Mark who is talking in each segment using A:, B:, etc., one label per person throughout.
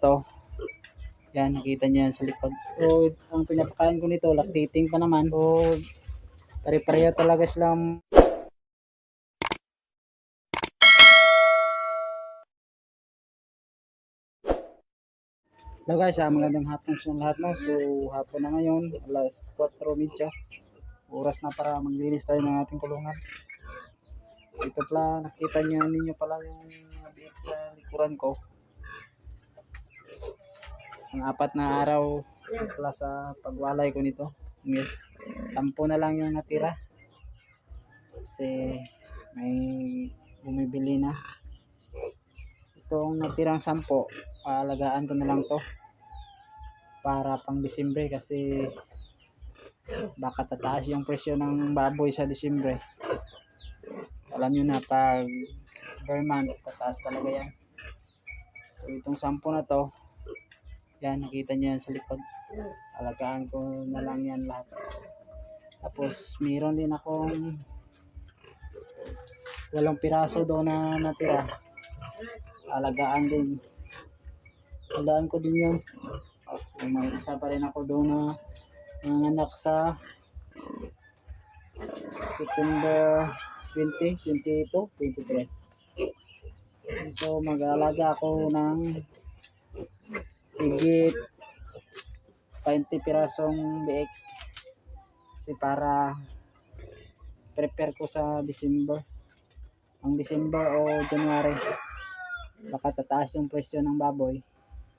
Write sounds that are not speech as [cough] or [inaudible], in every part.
A: to. Yan, nakita niyo yan sa likod. So, ang pinapakain ko nito, lactating pa naman. So, pare-pareho talaga silang Hello guys, ah, magandang hapon sa lahat no. So, hapon na ngayon, alas 4.30. Oras na para maglinis tayo ng ating kulungan. Ito pala, nakita niyo ninyo pala yung sa likuran ko. Ang apat na araw pala sa pagwalay ko nito. Yes, sampu na lang yung natira. Kasi may bumibili na. Itong natirang sampo, paalagaan ko na lang to para pang Disyembre kasi baka tataas yung presyo ng baboy sa Disyembre. Alam nyo na pag per month, tataas talaga yan. So itong sampo na to, yan nakita nyo yan sa likod. Alagaan ko na lang yan lahat. Tapos meron din akong walong piraso doon na natira. Alagaan din. Alagaan ko din yun. May isa pa rin ako doon na nanganak sa September 20, 22, 23. So mag-aalaga ako ng higit 20 pirasong biik. Kasi para prepare ko sa December. Ang December o January baka tataas yung presyo ng baboy.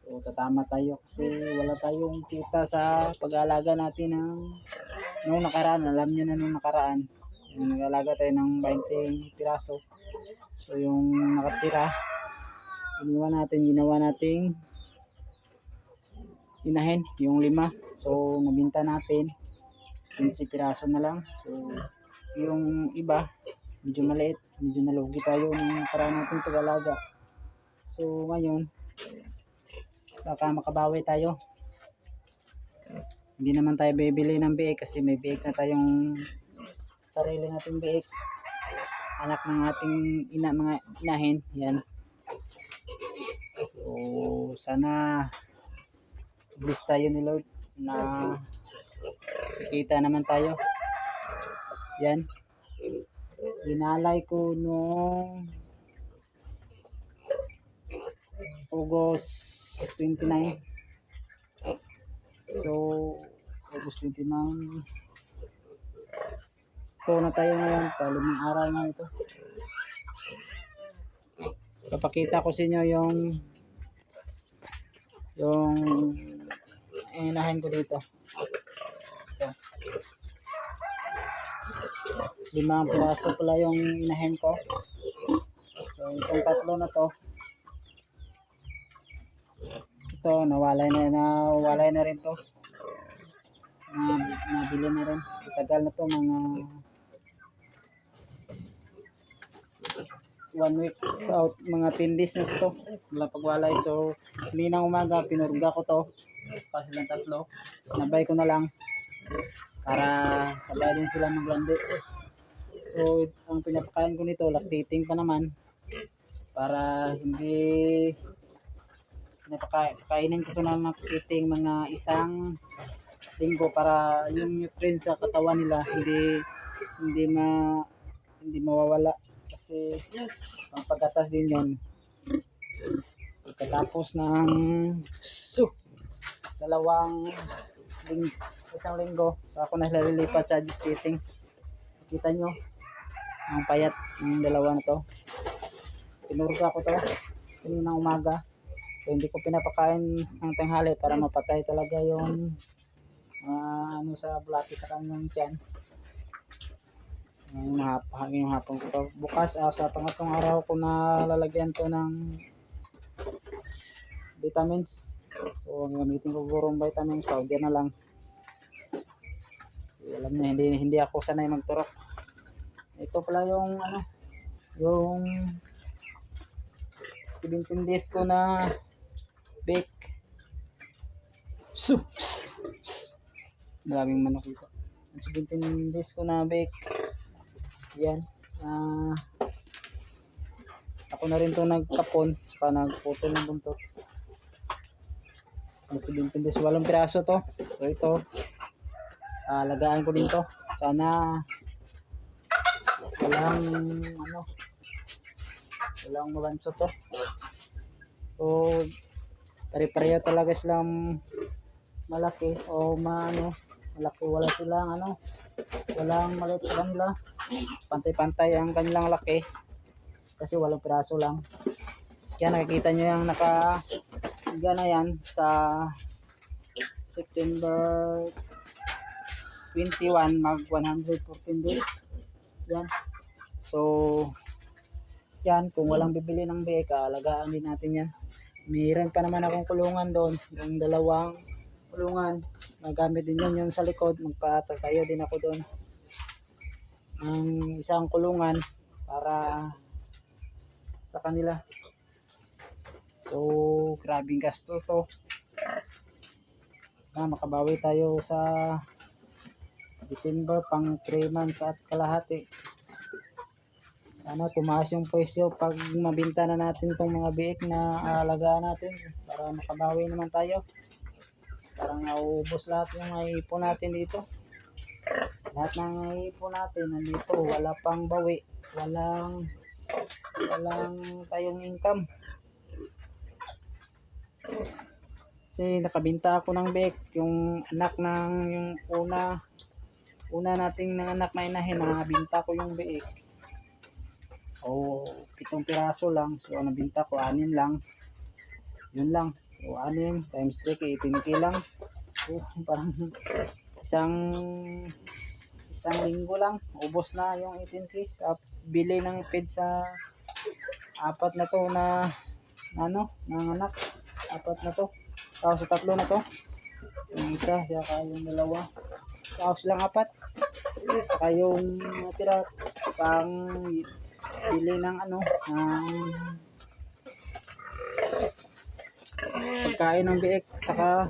A: So tatama tayo kasi wala tayong kita sa pag-aalaga natin ng nung nakaraan. Alam nyo na nung nakaraan yung nag-aalaga tayo ng 20 piraso. So yung nakatira iniwan natin ginawa nating inahin yung lima. So nabinta natin. 15 piraso na lang. So yung iba medyo maliit. Medyo nalugi tayo ng para natin pag-alaga so ngayon baka makabawi tayo. Hindi naman tayo bibili ng biik kasi may biik na tayong sarili nating biik. Anak ng ating ina mga inahin. Yan. So sana bless tayo ni Lord na kita naman tayo. Yan. Binalay ko nung August 29 so August 29 ito na tayo ngayon. Palimang araw na ito. Papakita ko sa inyo yung yung inahin ko dito. Ito. Limang piraso pala yung inahin ko. So itong tatlo na to. Ito nawalay na nawalay na rin to. Na nabili na rin. Tagal na to mga one week out mga 10 days na to. Wala pagwalay. So kaninang umaga pinurga ko to pa silang tatlo. Nabay ko na lang. Para sabay din sila maglandi. So ang pinapakain ko nito lactating pa naman. Para hindi napakainin ko to ng lactating mga isang linggo para yung nutrients sa katawan nila hindi hindi ma hindi mawawala. Kasi ang pagkatas din yon pagkatapos ng so, dalawang ling, isang linggo. So ako na lilipat sa gestating kita nyo ang payat ng dalawa na to. Pinurga ko to kaninang umaga. So hindi ko pinapakain ng tanghali para mapatay talaga yung uh, ano sa bulati sa kanyang tiyan. Ngayon hap, yung hapon ko to. Bukas ah, sa pangatong araw ko na lalagyan to ng vitamins so ang gamitin ko gurong vitamins powder na lang. So, alam niya hindi, hindi ako sanay magturok. Ito pala yung ano yung 17 days ko na bake. So maraming manok dito. 17 days ko na bake. Yan. Ah ako na rin to nagkapon saka nagputol ng buntot Ang 17 days, walang piraso to. So ito, alagaan ko din to. Sana walang ano, walang mabanso to. So, pare-pareho talaga silang malaki o maano, malaki wala silang ano, walang maliit sa kanila. Pantay-pantay ang kanilang laki kasi walang piraso lang. Kaya nakikita nyo yung naka gana yan sa September 21 mag 114 days. Yan. So, yan, kung walang bibili ng beka, alagaan din natin yan. Mayroon pa naman akong kulungan doon, yung dalawang kulungan. Magamit din yan yung sa likod, magpatatayo din ako doon. Ang isang kulungan para sa kanila. So, grabing gasto to. Na makabawi tayo sa December pang 3 months at kalahati. Sana tumaas yung presyo pag mabinta na natin itong mga biik na aalagaan natin para makabawi naman tayo. Parang nauubos lahat yung naipon natin dito. Lahat ng naipon natin nandito, wala pang bawi, walang walang tayong income. Kasi nakabinta ako ng bek, yung anak ng yung una una nating nanganak na inahin, nakabinta ko yung biik. O pitong piraso lang, so ang nabinta ko anim lang. Yun lang. So anim times 3 kay 18k lang. So [laughs] parang isang isang linggo lang, ubos na yung 18k sa bili ng feed sa apat na to na ano, nanganak apat na to tapos sa tatlo na to. Yung isa saka yung dalawa. Tapos lang apat. Saka yung natira pang bili ng ano ng pagkain ng biik. Saka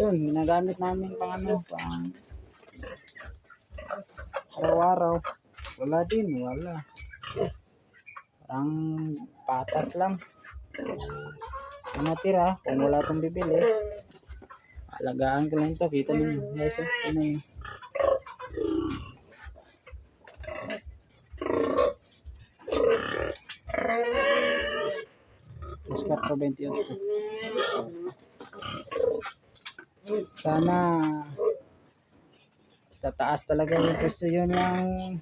A: yun ginagamit namin pang ano pang araw-araw. Wala din wala. Parang patas lang ang natira, kung wala itong bibili, alagaan ko lang ito. Kita ninyo. Guys, ano yun. Mas 4.28. Sana tataas talaga yung presyo yun yung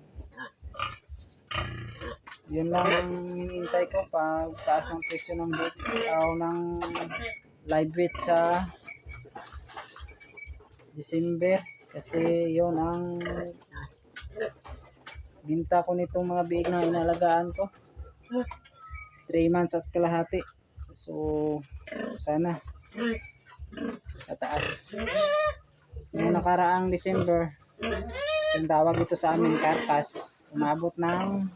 A: yun lang ang hinihintay ko pag taas ng presyo ng bit o ng live bit sa December. Kasi yun ang binta ko nitong mga biig na inalagaan ko. 3 months at kalahati. So sana tataas yung nakaraang December yung tawag dito sa amin karkas umabot ng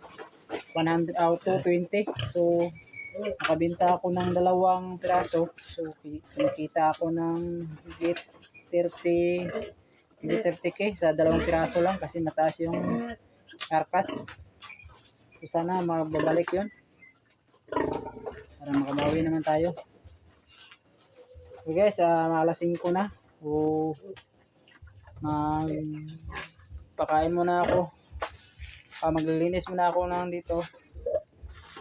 A: 100 out to 20 so nakabenta ako ng dalawang piraso. So ki- kinikita ako ng higit 30 higit 30k sa dalawang piraso lang kasi mataas yung karkas. So sana mababalik yun. Para makabawi naman tayo. So guys uh, maalas 5 na. So mag pakain muna ako ah, maglilinis muna ako ng dito.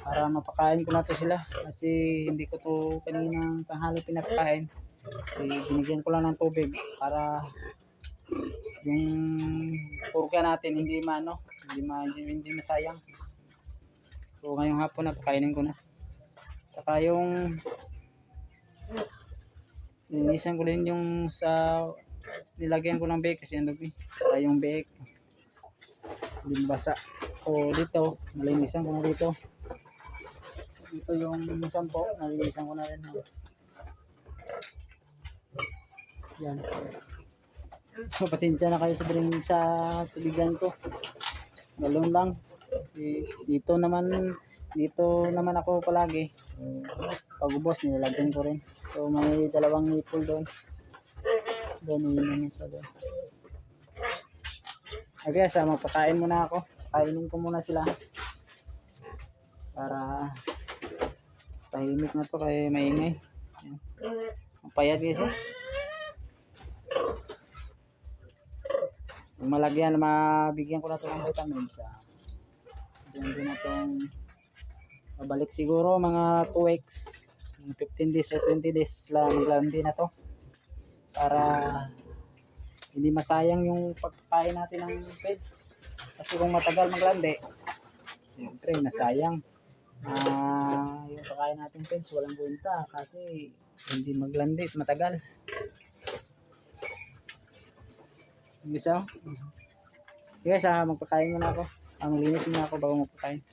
A: Para mapakain ko na to sila. Kasi hindi ko to kaninang tanghali pinapakain. Kasi binigyan ko lang ng tubig para yung purga natin hindi maano hindi, ma, hindi, hindi masayang. So ngayong hapon na pakainin ko na. Saka yung linisan ko din yung sa nilagyan ko ng bake kasi ano eh para yung bake hindi basa. O dito nalinisan ko na dito. Dito yung sampo nalinisan ko na rin. Yan. So pasensya na kayo sa drink sa tubigan ko. Galon lang. Eh, dito naman dito naman ako palagi. So, pag ubos nilalagyan ko rin. So may dalawang nipple doon. Doon yun naman sa doon Okay, sa magpakain muna ako. Kainin ko muna sila. Para tahimik na to kay maingay. Yan. Ang payat guys oh. Yung malagyan, mabigyan ko na ito ng vitamins. Ah. Diyan din na itong mabalik siguro mga 2 weeks. Mga 15 days or 20 days lang maglandi na to. Para hindi masayang yung pagkain natin ng pets. Kasi kung matagal maglandi, siyempre nasayang. Ah, yung pagkain natin pets walang kwenta kasi hindi maglandi at matagal. Guys, oh. Guys, ah, magpakain muna ako. Ang linis muna ako bago magpakain.